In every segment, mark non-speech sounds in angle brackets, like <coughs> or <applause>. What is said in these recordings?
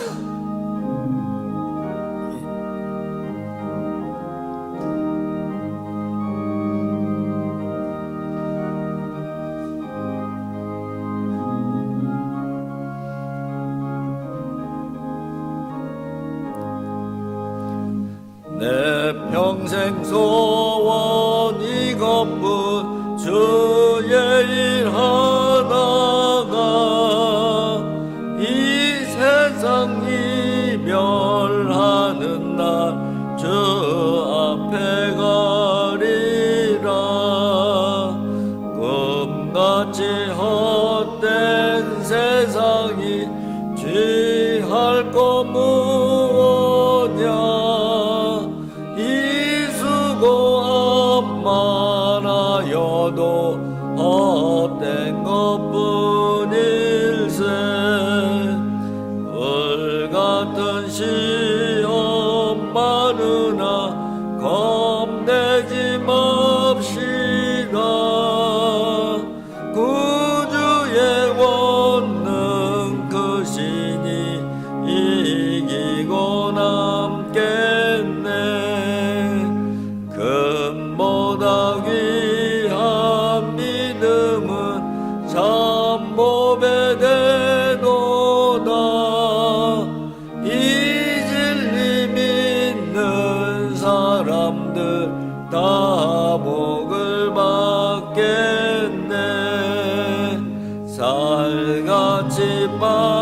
you <coughs> 세상이 취할 것 무엇냐? 이 수고 암만 살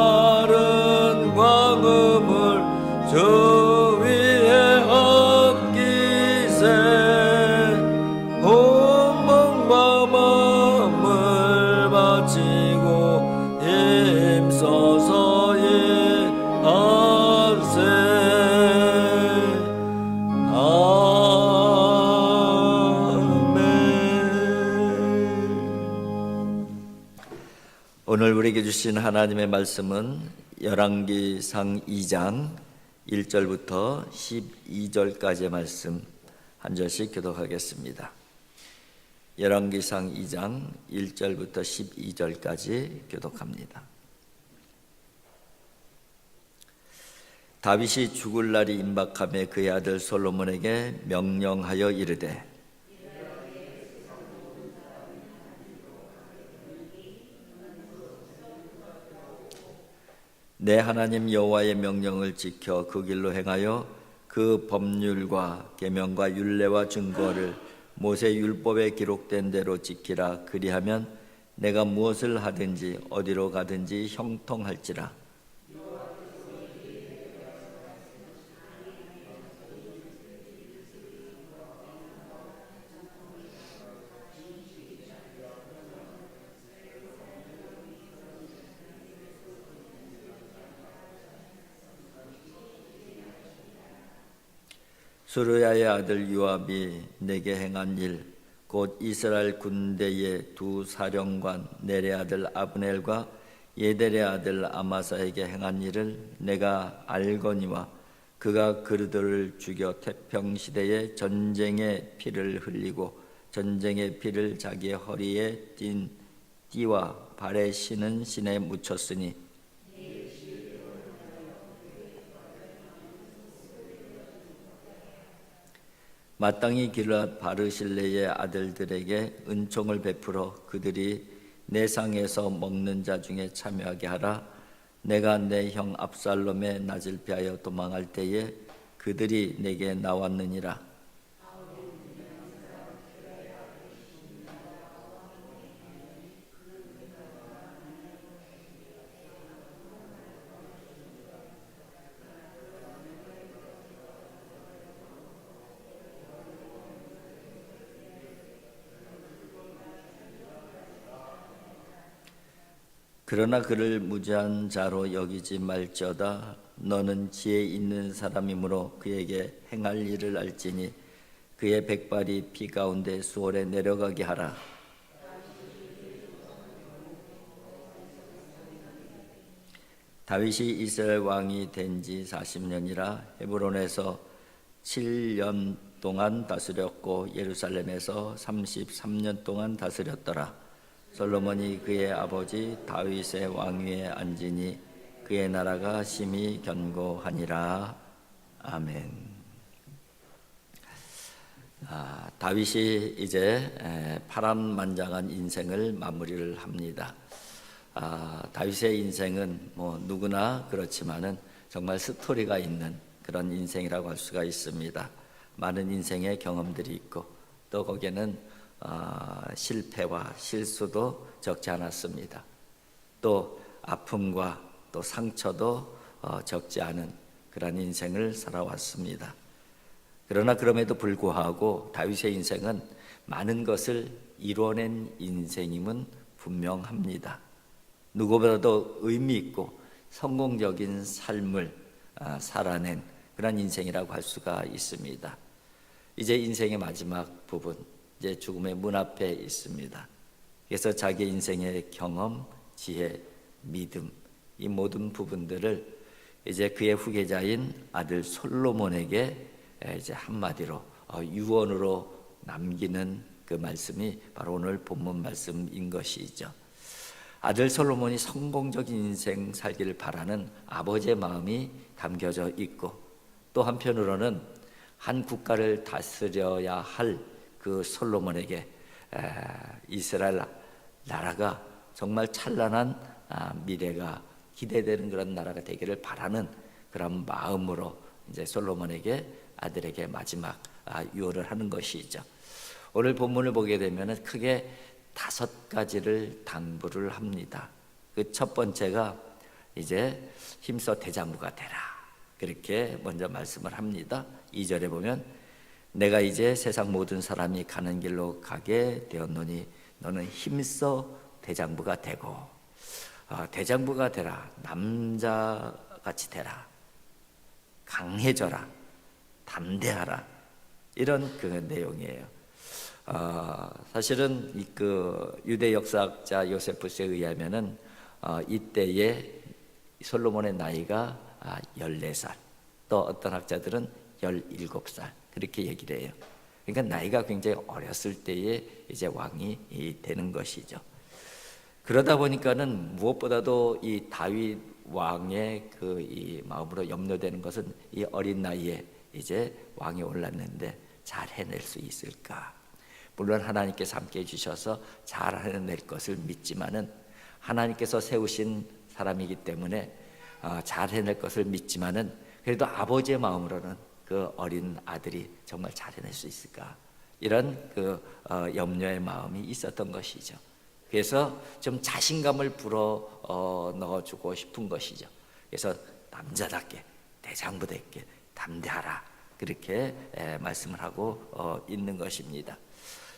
우리에게 주신 하나님의 말씀은 열왕기상 2장 1절부터 12절까지의 말씀 한 절씩 교독하겠습니다. 열왕기상 2장 1절부터 12절까지 교독합니다. 다윗이 죽을 날이 임박함에 그의 아들 솔로몬에게 명령하여 이르되 내 하나님 여호와의 명령을 지켜 그 길로 행하여 그 법률과 계명과 율례와 증거를 모세 율법에 기록된 대로 지키라. 그리하면 내가 무엇을 하든지 어디로 가든지 형통할지라 수르야의 아들 요압이 내게 행한 일 곧 이스라엘 군대의 두 사령관 넬의 아들 아브넬과 예델의 아들 아마사에게 행한 일을 내가 알거니와 그가 그들을 죽여 태평 시대에 전쟁의 피를 흘리고 전쟁의 피를 자기의 허리에 띤 띠와 발에 신은 신에 묻혔으니 마땅히 길앗 바르실레의 아들들에게 은총을 베풀어 그들이 내 상에서 먹는 자 중에 참여하게 하라. 내가 내 형 압살롬의 낮을 피하여 도망할 때에 그들이 내게 나왔느니라 그러나 그를 무지한 자로 여기지 말지어다. 너는 지혜 있는 사람이므로 그에게 행할 일을 알지니 그의 백발이 피 가운데 수월에 내려가게 하라. 다윗이 이스라엘 왕이 된 지 40년이라 헤브론에서 7년 동안 다스렸고 예루살렘에서 33년 동안 다스렸더라 솔로몬이 그의 아버지 다윗의 왕위에 앉으니 그의 나라가 심히 견고하니라 아멘. 아, 다윗이 이제 에, 파란만장한 인생을 마무리를 합니다. 아, 다윗의 인생은 뭐 누구나 그렇지만은 정말 스토리가 있는 그런 인생이라고 할 수가 있습니다. 많은 인생의 경험들이 있고 또 거기에는 아, 실패와 실수도 적지 않았습니다. 또 아픔과 또 상처도 어, 적지 않은 그런 인생을 살아왔습니다. 그러나 그럼에도 불구하고 다윗의 인생은 많은 것을 이뤄낸 인생임은 분명합니다. 누구보다도 의미 있고 성공적인 삶을 아, 살아낸 그런 인생이라고 할 수가 있습니다. 이제 인생의 마지막 부분, 이제 죽음의 문 앞에 있습니다. 그래서 자기 인생의 경험, 지혜, 믿음 이 모든 부분들을 이제 그의 후계자인 아들 솔로몬에게 이제 한마디로 어, 유언으로 남기는 그 말씀이 바로 오늘 본문 말씀인 것이죠. 아들 솔로몬이 성공적인 인생 살기를 바라는 아버지의 마음이 담겨져 있고 또 한편으로는 한 국가를 다스려야 할 그 솔로몬에게 이스라엘 나라가 정말 찬란한 아, 미래가 기대되는 그런 나라가 되기를 바라는 그런 마음으로 이제 솔로몬에게 아들에게 마지막 아, 유언을 하는 것이죠. 오늘 본문을 보게 되면 크게 다섯 가지를 당부를 합니다. 그 첫 번째가 이제 힘써 대장부가 되라. 그렇게 먼저 말씀을 합니다. 2절에 보면 내가 이제 세상 모든 사람이 가는 길로 가게 되었노니 너는 힘써 대장부가 되고 어, 대장부가 되라. 남자같이 되라. 강해져라. 담대하라. 이런 그 내용이에요. 어, 사실은 이 그 유대 역사학자 요세푸스에 의하면은 어, 이때의 솔로몬의 나이가 아, 14살, 또 어떤 학자들은 17살 그렇게 얘기를 해요. 그러니까 나이가 굉장히 어렸을 때에 이제 왕이 되는 것이죠. 그러다 보니까는 무엇보다도 이 다윗 왕의 그 이 마음으로 염려되는 것은 이 어린 나이에 이제 왕이 올랐는데 잘 해낼 수 있을까? 물론 하나님께서 함께 해주셔서 잘 해낼 것을 믿지만은 하나님께서 세우신 사람이기 때문에 어, 잘 해낼 것을 믿지만은 그래도 아버지의 마음으로는 그 어린 아들이 정말 잘 해낼 수 있을까? 이런 그 어, 염려의 마음이 있었던 것이죠. 그래서 좀 자신감을 불어 어, 넣어주고 싶은 것이죠. 그래서 남자답게 대장부답게 담대하라 그렇게 에, 말씀을 하고 어, 있는 것입니다.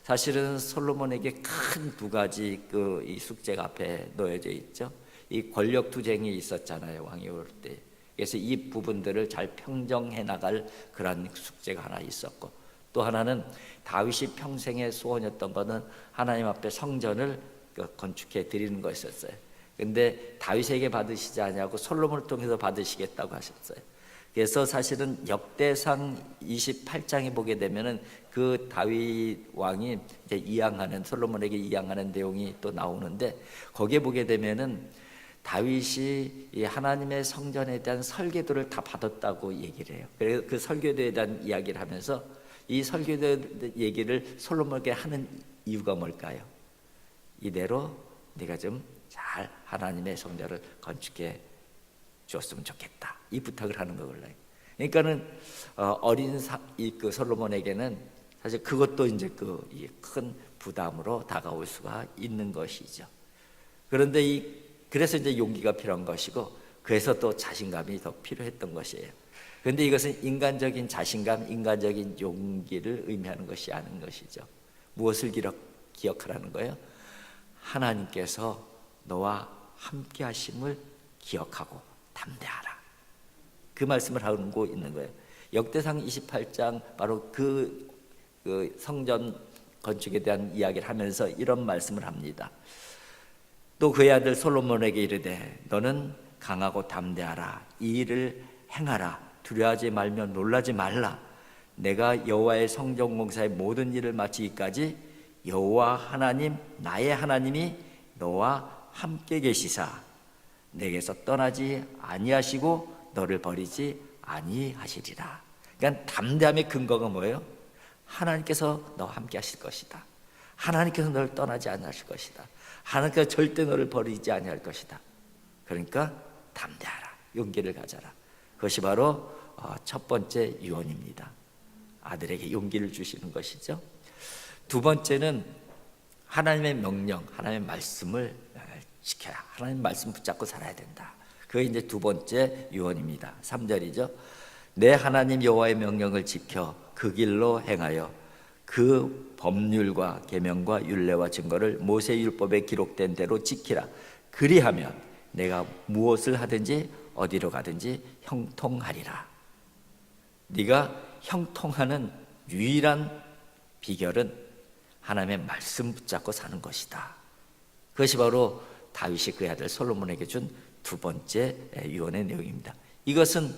사실은 솔로몬에게 큰 두 가지 그 이 숙제가 앞에 놓여져 있죠. 이 권력 투쟁이 있었잖아요 왕이 올 때. 그래서 이 부분들을 잘 평정해 나갈 그런 숙제가 하나 있었고 또 하나는 다윗이 평생의 소원이었던 것은 하나님 앞에 성전을 그 건축해 드리는 것이었어요. 근데 다윗에게 받으시지 아니하고 솔로몬을 통해서 받으시겠다고 하셨어요. 그래서 사실은 역대상 28장에 보게 되면은 그 다윗 왕이 이제 이양하는 솔로몬에게 이양하는 내용이 또 나오는데 거기에 보게 되면은 다윗이 이 하나님의 성전에 대한 설계도를 다 받았다고 얘기를 해요. 그래서 그 설계도에 대한 이야기를 하면서 이 설계도 얘기를 솔로몬에게 하는 이유가 뭘까요? 이대로 네가 좀 잘 하나님의 성전을 건축해 줬으면 좋겠다. 이 부탁을 하는 거걸요. 그러니까는 어, 어린 사, 이그 솔로몬에게는 사실 그것도 이제 그 큰 부담으로 다가올 수가 있는 것이죠. 그런데 이 그래서 이제 용기가 필요한 것이고 그래서 또 자신감이 더 필요했던 것이에요. 그런데 이것은 인간적인 자신감, 인간적인 용기를 의미하는 것이 아닌 것이죠. 무엇을 기록, 기억 하라는 거예요? 하나님께서 너와 함께 하심을 기억하고 담대하라. 그 말씀을 하고 있는 거예요. 역대상 28장 바로 그, 그 성전 건축에 대한 이야기를 하면서 이런 말씀을 합니다. 또 그의 아들 솔로몬에게 이르되 너는 강하고 담대하라 이 일을 행하라 두려워하지 말며 놀라지 말라 내가 여호와의 성전 공사의 모든 일을 마치기까지 여호와 하나님 나의 하나님이 너와 함께 계시사 내게서 떠나지 아니하시고 너를 버리지 아니하시리라. 그러니까 담대함의 근거가 뭐예요? 하나님께서 너와 함께 하실 것이다. 하나님께서 너를 떠나지 아니하실 것이다. 하나님께서 절대 너를 버리지 아니할 것이다. 그러니까 담대하라. 용기를 가져라. 그것이 바로 어, 첫 번째 유언입니다. 아들에게 용기를 주시는 것이죠. 두 번째는 하나님의 명령, 하나님의 말씀을 지켜야 하나님 말씀 붙잡고 살아야 된다. 그게 이제 두 번째 유언입니다. 3절이죠. 내 하나님 여호와의 명령을 지켜 그 길로 행하여 그 법률과 계명과 율례와 증거를 모세 율법에 기록된 대로 지키라. 그리하면 내가 무엇을 하든지 어디로 가든지 형통하리라. 네가 형통하는 유일한 비결은 하나님의 말씀 붙잡고 사는 것이다. 그것이 바로 다윗이 그의 아들 솔로몬에게 준 두 번째 유언의 내용입니다. 이것은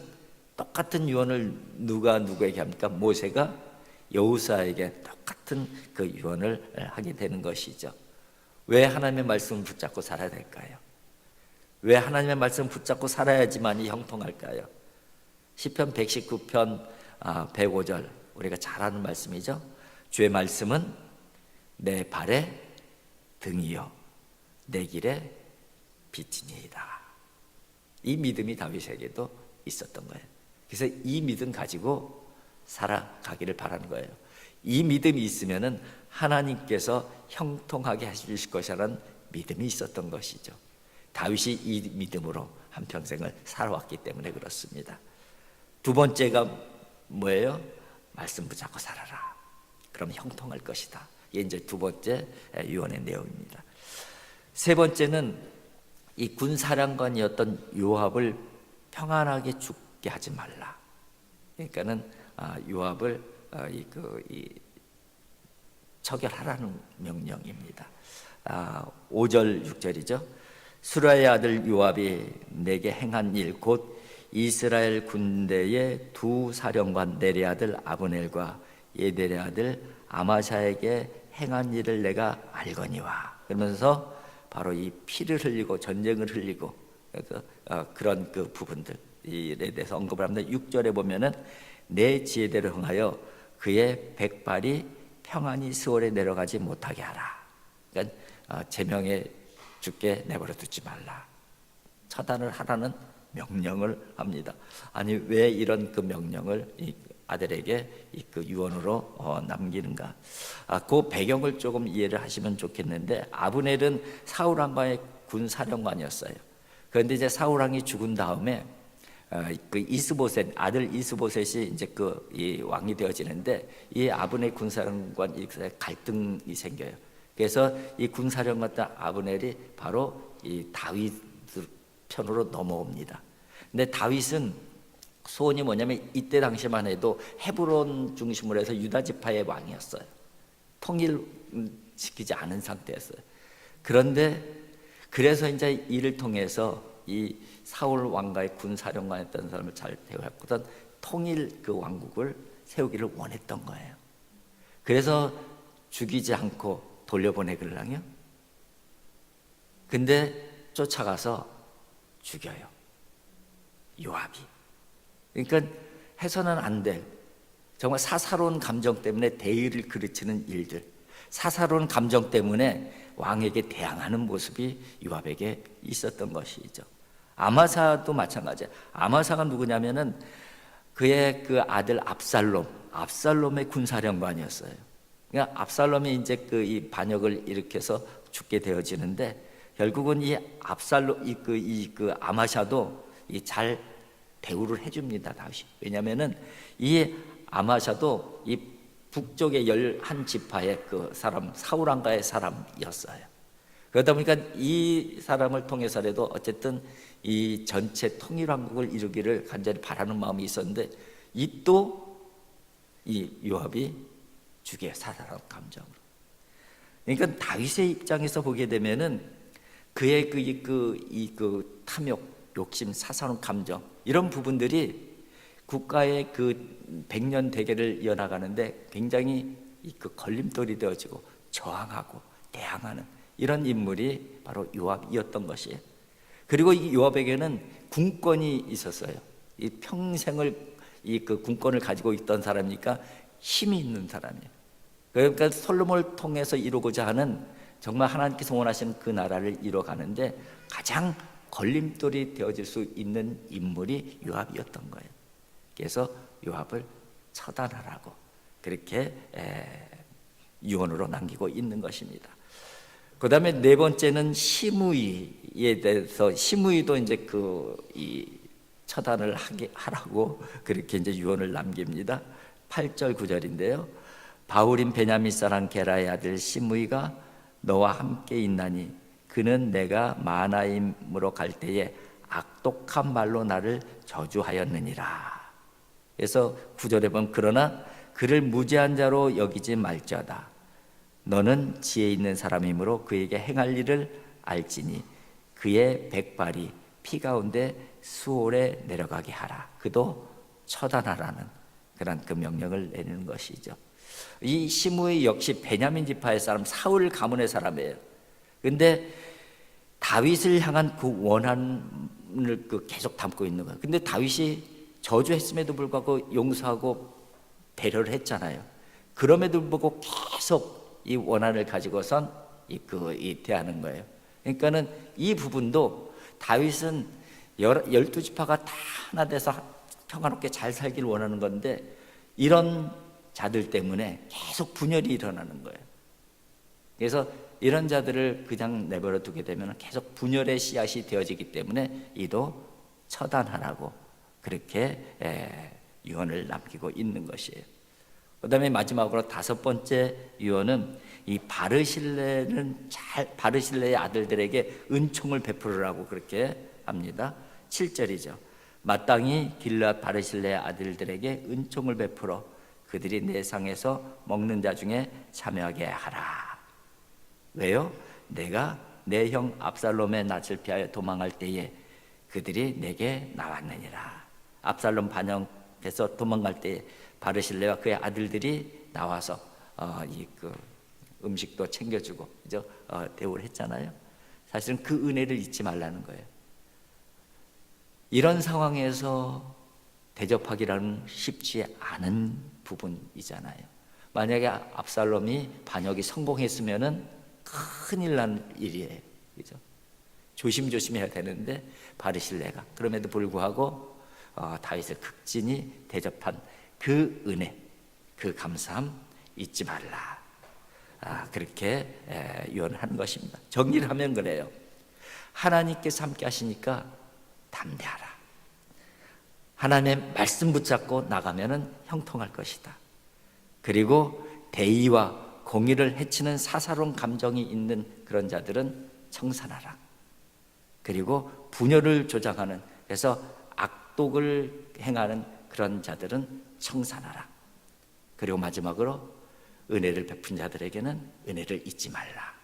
똑같은 유언을 누가 누구에게 합니까? 모세가 여우사에게 똑같은 그 유언을 하게 되는 것이죠. 왜 하나님의 말씀을 붙잡고 살아야 될까요? 왜 하나님의 말씀을 붙잡고 살아야지만이 형통할까요? 시편 119편 105절 우리가 잘 아는 말씀이죠. 주의 말씀은 내 발의 등이요 내 길의 빛이니이다. 이 믿음이 다윗에게도 있었던 거예요. 그래서 이 믿음 가지고 살아가기를 바라는 거예요. 이 믿음이 있으면은 하나님께서 형통하게 하실 것이라는 믿음이 있었던 것이죠. 다윗이 이 믿음으로 한 평생을 살아왔기 때문에 그렇습니다. 두 번째가 뭐예요? 말씀 붙잡고 살아라. 그럼 형통할 것이다. 이게 이제 두 번째 유언의 내용입니다. 세 번째는 이 군사령관이었던 요압을 평안하게 죽게 하지 말라. 그러니까는 아, 요압을 아, 이그 이 처결하라는 명령입니다. 아, 5절 6절이죠. 수라의 아들 요압이 내게 행한 일 곧 이스라엘 군대의 두 사령관 내리 아들 아브넬과 예델의 아들 아마샤에게 행한 일을 내가 알거니와 그러면서 바로 이 피를 흘리고 전쟁을 흘리고 그래서 어, 그런 그 부분들 일에 대해서 언급을 합니다. 6절에 보면은 내 지혜대로 흥하여 그의 백발이 평안히 스월에 내려가지 못하게 하라. 그러니까 어, 제명에 죽게 내버려 두지 말라. 처단을 하라는 명령을 합니다. 아니 왜 이런 그 명령을 이 아들에게 그 유언으로 어, 남기는가? 아, 그 배경을 조금 이해를 하시면 좋겠는데 아브넬은 사울 왕과의 군 사령관이었어요. 그런데 이제 사울 왕이 죽은 다음에 어, 그 이스보셋 아들 이스보셋이 이제 그 이 왕이 되어지는데 이 아브넬 군사령관 이 갈등이 생겨요. 그래서 이 군사령관 아브넬이 바로 이 다윗 편으로 넘어옵니다. 근데 다윗은 소원이 뭐냐면 이때 당시만 해도 헤브론 중심으로 해서 유다 지파의 왕이었어요. 통일 시키지 않은 상태였어요. 그런데 그래서 이제 이를 통해서 이 사울 왕가의 군사령관했던 사람을 잘 대우했거든 통일 그 왕국을 세우기를 원했던 거예요. 그래서 죽이지 않고 돌려보내길랑요. 근데 쫓아가서 죽여요. 요압이. 그러니까 해서는 안 될 정말 사사로운 감정 때문에 대의를 그르치는 일들, 사사로운 감정 때문에 왕에게 대항하는 모습이 요압에게 있었던 것이죠. 아마사도 마찬가지예요. 아마사가 누구냐면은 그의 그 아들 압살롬, 압살롬의 군사령관이었어요. 그러니까 압살롬이 이제 그 이 반역을 일으켜서 죽게 되어지는데 결국은 이 압살롬 이그 이그 아마샤도 이 잘 대우를 해줍니다 다윗이. 왜냐하면은 이 아마샤도 이 북쪽의 열한 지파의 그 사람 사울 왕가의 사람이었어요. 그러다 보니까 이 사람을 통해서라도 어쨌든 이 전체 통일왕국을 이루기를 간절히 바라는 마음이 있었는데 이 또 이 요압이 죽여 사살한 감정으로. 그러니까 다윗의 입장에서 보게 되면은 그의 그이 그 탐욕, 욕심, 사사로운 감정 이런 부분들이 국가의 그 백년 대계를 이어나가는데 굉장히 이 그 걸림돌이 되어지고 저항하고 대항하는 이런 인물이 바로 요압이었던 것이에요. 그리고 이 요압에게는 군권이 있었어요. 이 평생을 이 그 군권을 가지고 있던 사람이니까 힘이 있는 사람이에요. 그러니까 솔로몬을 통해서 이루고자 하는 정말 하나님께서 원하시는 그 나라를 이뤄가는데 가장 걸림돌이 되어질 수 있는 인물이 요압이었던 거예요. 그래서 요압을 처단하라고 그렇게 에, 유언으로 남기고 있는 것입니다. 그 다음에 네 번째는 시무이에 대해서 시무이도 이제 그 이 처단을 하게 하라고 그렇게 이제 유언을 남깁니다. 8절 9절인데요. 바울인 베냐민 사람 게라의 아들 시무이가 너와 함께 있나니 그는 내가 마나임으로 갈 때에 악독한 말로 나를 저주하였느니라. 그래서 구절에 보면 그러나 그를 무죄한 자로 여기지 말자다. 너는 지혜 있는 사람이므로 그에게 행할 일을 알지니 그의 백발이 피 가운데 수월에 내려가게 하라. 그도 처단하라는 그런 그 명령을 내리는 것이죠. 이 시므이 역시 베냐민 지파의 사람 사울 가문의 사람이에요. 근데 다윗을 향한 그 원한을 그 계속 담고 있는 거예요. 근데 다윗이 저주했음에도 불구하고 용서하고 배려를 했잖아요. 그럼에도 불구하고 계속 이 원한을 가지고선 이그 이 대하는 거예요. 그러니까는 이 부분도 다윗은 열, 열두 지파가 다 하나 돼서 평화롭게 잘 살기를 원하는 건데 이런 자들 때문에 계속 분열이 일어나는 거예요. 그래서 이런 자들을 그냥 내버려 두게 되면 계속 분열의 씨앗이 되어지기 때문에 이도 처단하라고 그렇게 에, 유언을 남기고 있는 것이에요. 그 다음에 마지막으로 다섯 번째 유언은 이 바르실레는 잘 바르실레의 아들들에게 은총을 베풀으라고 그렇게 합니다. 7절이죠. 마땅히 길앗 바르실레의 아들들에게 은총을 베풀어 그들이 내 상에서 먹는 자 중에 참여하게 하라. 왜요? 내가 내 형 압살롬의 낯을 피하여 도망할 때에 그들이 내게 나왔느니라. 압살롬 반영해서 도망갈 때에 바르실레와 그의 아들들이 나와서 어, 이그 음식도 챙겨주고? 어, 대우를 했잖아요. 사실은 그 은혜를 잊지 말라는 거예요. 이런 상황에서 대접하기라는 쉽지 않은 부분이잖아요. 만약에 압살롬이 반역이 성공했으면은 큰일 난 일이에요. 그죠? 조심조심해야 되는데 바르실레가 그럼에도 불구하고 어, 다윗을 극진히 대접한 그 은혜, 그 감사함 잊지 말라. 아, 그렇게 에, 유언하는 것입니다. 정리를 하면 그래요. 하나님께서 함께 하시니까 담대하라. 하나님의 말씀 붙잡고 나가면은 형통할 것이다. 그리고 대의와 공의를 해치는 사사로운 감정이 있는 그런 자들은 청산하라. 그리고 분열을 조장하는 그래서 악독을 행하는 그런 자들은 청산하라. 그리고 마지막으로 은혜를 베푼 자들에게는 은혜를 잊지 말라.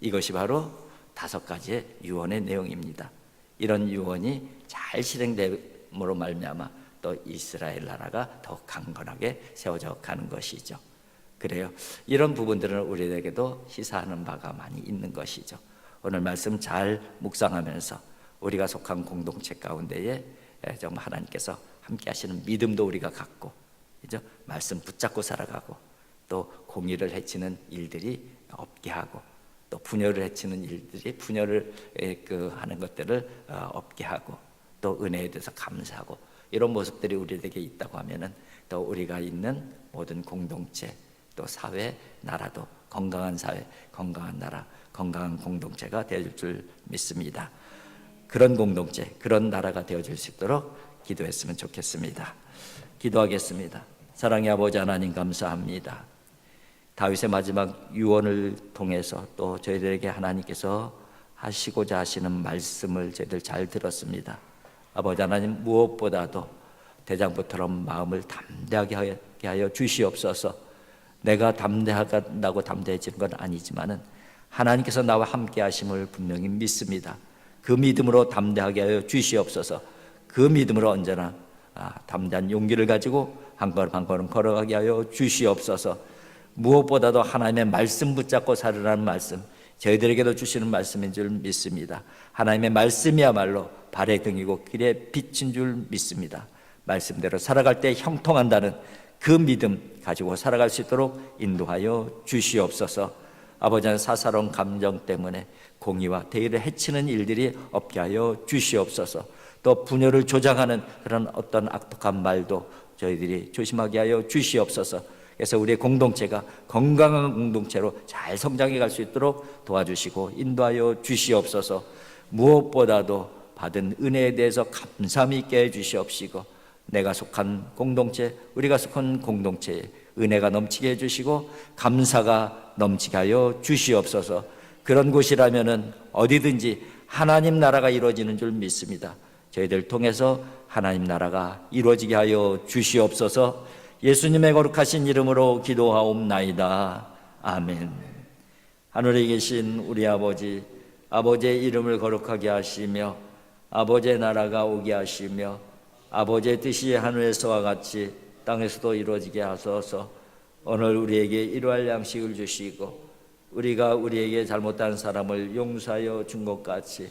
이것이 바로 다섯 가지의 유언의 내용입니다. 이런 유언이 잘 실행됨으로 말미암아 또 이스라엘 나라가 더 강건하게 세워져 가는 것이죠. 그래요. 이런 부분들은 우리에게도 시사하는 바가 많이 있는 것이죠. 오늘 말씀 잘 묵상하면서 우리가 속한 공동체 가운데에 정말 하나님께서 함께 하시는 믿음도 우리가 갖고 그죠? 말씀 붙잡고 살아가고 또 공의를 해치는 일들이 없게 하고 또 분열을 해치는 일들이 분열을 에, 그 하는 것들을 어, 없게 하고 또 은혜에 대해서 감사하고 이런 모습들이 우리에게 있다고 하면은 또 우리가 있는 모든 공동체 또 사회 나라도 건강한 사회 건강한 나라 건강한 공동체가 되어줄 줄 믿습니다. 그런 공동체 그런 나라가 되어줄 수 있도록 기도했으면 좋겠습니다. 기도하겠습니다. 사랑의 아버지 하나님 감사합니다. 다윗의 마지막 유언을 통해서 또 저희들에게 하나님께서 하시고자 하시는 말씀을 저희들 잘 들었습니다. 아버지 하나님 무엇보다도 대장부처럼 마음을 담대하게 하여 주시옵소서. 내가 담대하다고 담대해지는 건 아니지만은 하나님께서 나와 함께 하심을 분명히 믿습니다. 그 믿음으로 담대하게 하여 주시옵소서. 그 믿음으로 언제나 아, 담대한 용기를 가지고 한 걸음 한 걸음 걸어가게 하여 주시옵소서. 무엇보다도 하나님의 말씀 붙잡고 살으라는 말씀, 저희들에게도 주시는 말씀인 줄 믿습니다. 하나님의 말씀이야말로 발의 등이고 길의 빛인 줄 믿습니다. 말씀대로 살아갈 때 형통한다는 그 믿음 가지고 살아갈 수 있도록 인도하여 주시옵소서. 아버지는 사사로운 감정 때문에 공의와 대의를 해치는 일들이 없게 하여 주시옵소서. 또 분열을 조장하는 그런 어떤 악독한 말도 저희들이 조심하게 하여 주시옵소서. 그래서 우리의 공동체가 건강한 공동체로 잘 성장해 갈 수 있도록 도와주시고 인도하여 주시옵소서. 무엇보다도 받은 은혜에 대해서 감사함 있게 해 주시옵시고 내가 속한 공동체, 우리가 속한 공동체에 은혜가 넘치게 해 주시고 감사가 넘치게 하여 주시옵소서. 그런 곳이라면은 어디든지 하나님 나라가 이루어지는 줄 믿습니다. 저희들 통해서 하나님 나라가 이루어지게 하여 주시옵소서. 예수님의 거룩하신 이름으로 기도하옵나이다. 아멘. 하늘에 계신 우리 아버지, 아버지의 이름을 거룩하게 하시며 아버지의 나라가 오게 하시며 아버지의 뜻이 하늘에서와 같이 땅에서도 이루어지게 하소서. 오늘 우리에게 일할 양식을 주시고 우리가 우리에게 잘못한 사람을 용서하여 준 것 같이